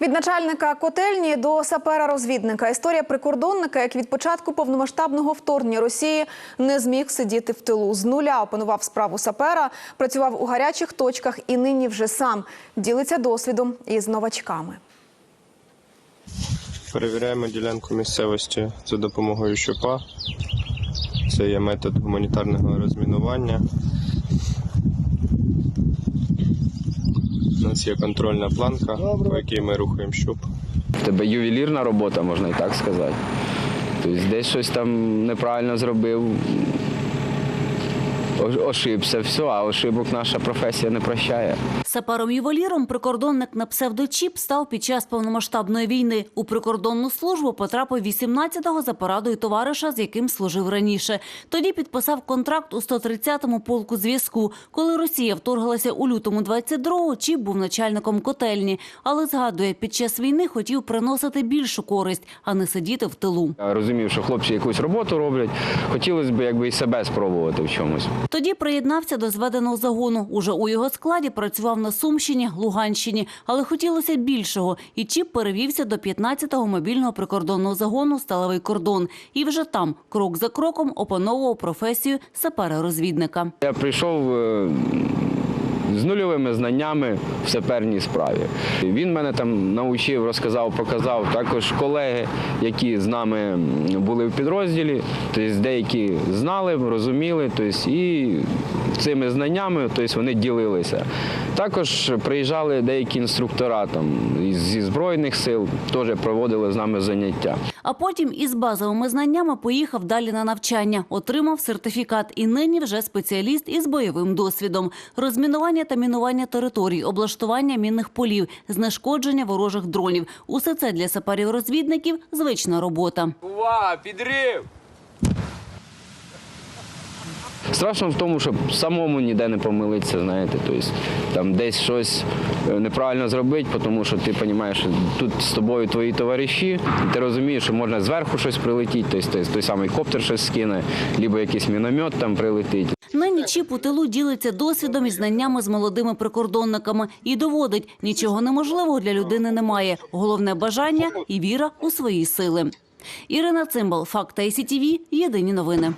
Від начальника котельні до сапера-розвідника. Історія прикордонника, як від початку повномасштабного вторгнення Росії не зміг сидіти в тилу. З нуля опанував справу сапера, працював у гарячих точках і нині вже сам ділиться досвідом із новачками. Перевіряємо ділянку місцевості за допомогою щупа. Це є метод гуманітарного розмінування. У нас є контрольна планка, по якій ми рухаємо щуп. У тебе ювелірна робота, можна і так сказати. Тобто десь щось там неправильно зробив, ошибся, все, а ошибок наша професія не прощає. Сапером-ювеліром прикордонник на псевдочіп став під час повномасштабної війни. У прикордонну службу потрапив 18-го за порадою товариша, з яким служив раніше. Тоді підписав контракт у 130-му полку зв'язку. Коли Росія вторглася у лютому 22-го, Чіп був начальником котельні. Але згадує, під час війни хотів приносити більшу користь, а не сидіти в тилу. Я розумів, що хлопці якусь роботу роблять. Хотілося б якби і себе спробувати в чомусь. Тоді приєднався до зведеного загону. Уже у його складі працював на Сумщині, Луганщині, але хотілося більшого. І Чіп перевівся до 15-го мобільного прикордонного загону Сталевий кордон. І вже там, крок за кроком, опановував професію сапера-розвідника. Я прийшов е, з нульовими знаннями в саперній справі. Він мене там навчив, розказав, показав. Також колеги, які з нами були в підрозділі, тобто деякі знали, розуміли, тобто і цими знаннями тобто вони ділилися. Також приїжджали деякі інструктора там, зі Збройних сил, теж проводили з нами заняття. А потім із базовими знаннями поїхав далі на навчання, отримав сертифікат і нині вже спеціаліст із бойовим досвідом. Розмінування та мінування територій, облаштування мінних полів, знешкодження ворожих дронів. Усе це для саперів-розвідників звична робота. Увага, підрив! Страшно в тому, щоб самому ніде не помилитися, знаєте, тобто там десь щось е, неправильно зробити, тому що ти розумієш, що тут з тобою твої товариші, і ти розумієш, що можна зверху щось прилетіти, тобто той, той самий коптер щось скине, або якийсь міномет там прилетить. Нині Чіп у тилу ділиться досвідом і знаннями з молодими прикордонниками і доводить, нічого неможливого для людини немає. Головне бажання і віра у свої сили. Ірина Цимбал, Факт ICTV, Єдині новини.